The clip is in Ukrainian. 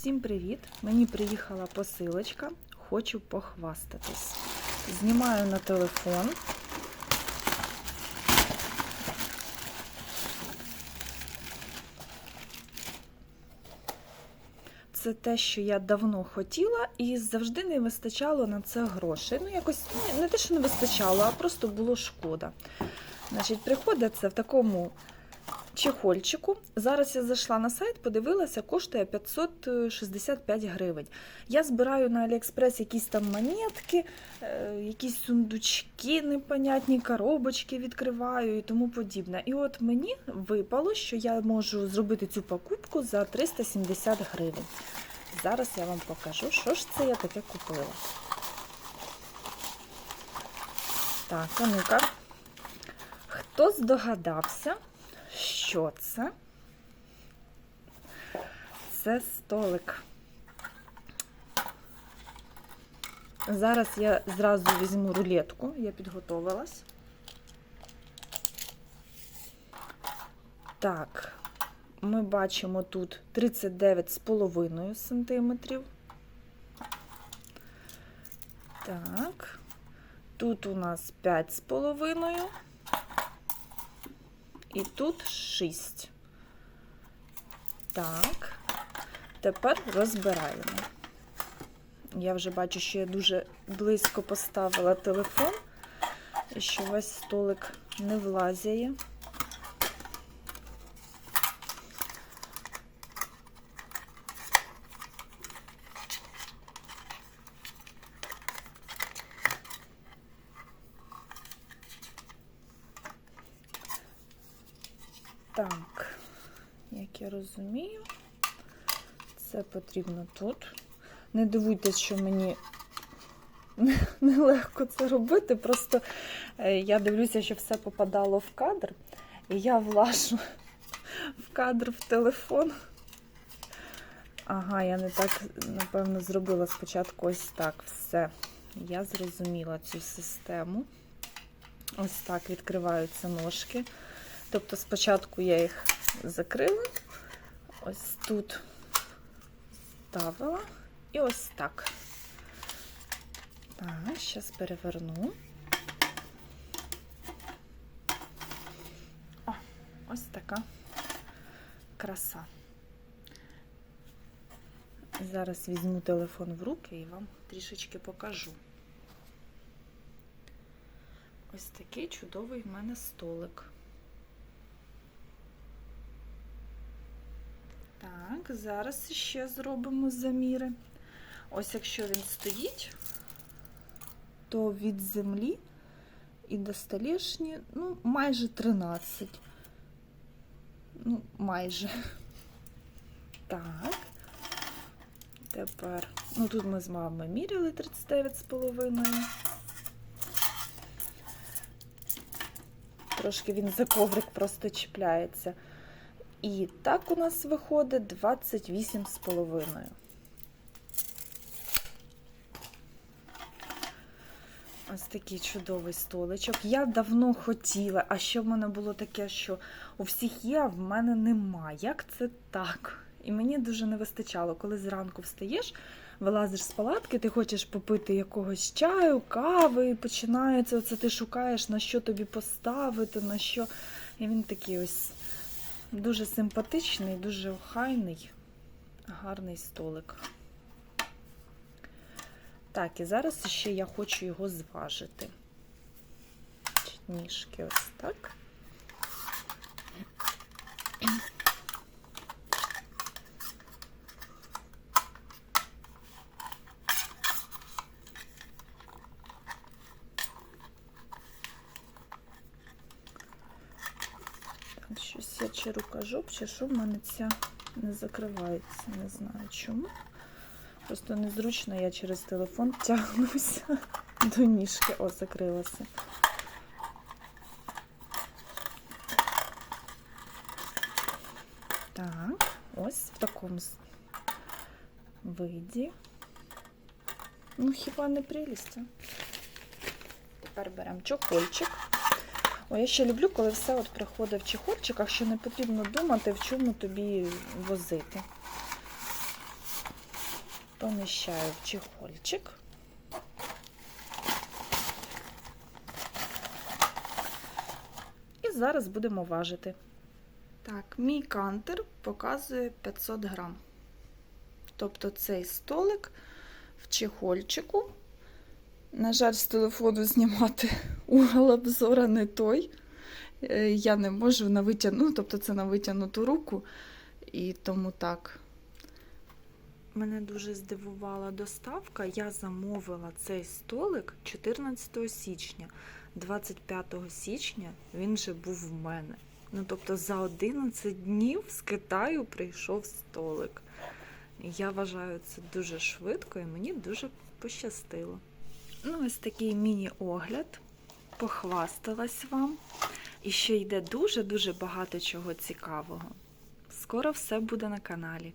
Всім привіт! Мені приїхала посилочка. Хочу похвастатись. Знімаю на телефон. Це те, що я давно хотіла, і завжди не вистачало на це грошей. Ну, якось ну, не те, що не вистачало, а просто було шкода. Значить, приходить це в такому чехольчику. Зараз я зайшла на сайт, подивилася, коштує 565 гривень. Я збираю на Аліекспрес якісь там монетки, е, якісь сундучки, непонятні коробочки відкриваю і тому подібне. І от мені випало, що я можу зробити цю покупку за 370 гривень. Зараз я вам покажу, що ж це я таке купила. Так, а ну-ка. Хто здогадався, що це? Це столик. Зараз я зразу візьму рулетку, я підготовилась. Так, ми бачимо тут 39,5 сантиметрів. Так, тут у нас 5,5 і тут 6. Так, тепер розбираємо. Я вже бачу, що я дуже близько поставила телефон, і що весь столик не влазяє. Так, як я розумію, це потрібно тут. Не дивуйтесь, що мені нелегко це робити. Просто е, я дивлюся, що все попадало в кадр, і я влажу в кадр в телефон. Ага, я не так, напевно, зробила спочатку ось так все. Я зрозуміла цю систему. Ось так відкриваються ножки. Тобто спочатку я їх закрила, ось тут ставила і ось так. Так, зараз переверну. О, ось така краса. Зараз візьму телефон в руки і вам трішечки покажу. Ось такий чудовий в мене столик. Так, зараз ще зробимо заміри. Ось якщо він стоїть, то від землі і до столішні, ну, майже 13. Ну, майже. Так. Тепер, ну тут ми з мамою міряли 39,5. Трошки він за коврик просто чіпляється. І так у нас виходить 28,5. Ось такий чудовий столичок. Я давно хотіла, а що в мене було таке, що у всіх є, а в мене нема. Як це так? І мені дуже не вистачало, коли зранку встаєш, вилазиш з палатки, ти хочеш попити якогось чаю, кави, і починається оце ти шукаєш, на що тобі поставити, на що. І він такий ось дуже симпатичний, дуже охайний, гарний столик. Так, і зараз ще я хочу його зважити. Ніжки ось так. Щось я чи рукожоп, чи що в мене ця не закривається, не знаю чому. Просто незручно я через телефон тягнуся до ніжки. О, закрилася. Так, ось в такому виді. Ну, хіба не прелість? Тепер беремо чохольчик. О, я ще люблю, коли все от приходить в чехольчиках, що не потрібно думати, в чому тобі возити. поміщаю в чехольчик. І зараз будемо важити. Так, мій кантер показує 500 грам. Тобто цей столик в чехольчику. На жаль, з телефону знімати угол обзора не той. Е, Я не можу на витягну, ну, тобто це на витягнуту руку, і тому так. Мене дуже здивувала доставка. Я замовила цей столик 14 січня. 25 січня він вже був в мене. Ну, тобто за 11 днів з Китаю прийшов столик. Я вважаю це дуже швидко і мені дуже пощастило. Ну, ось такий міні-огляд. Похвасталась вам. І ще йде дуже-дуже багато чого цікавого. Скоро все буде на каналі.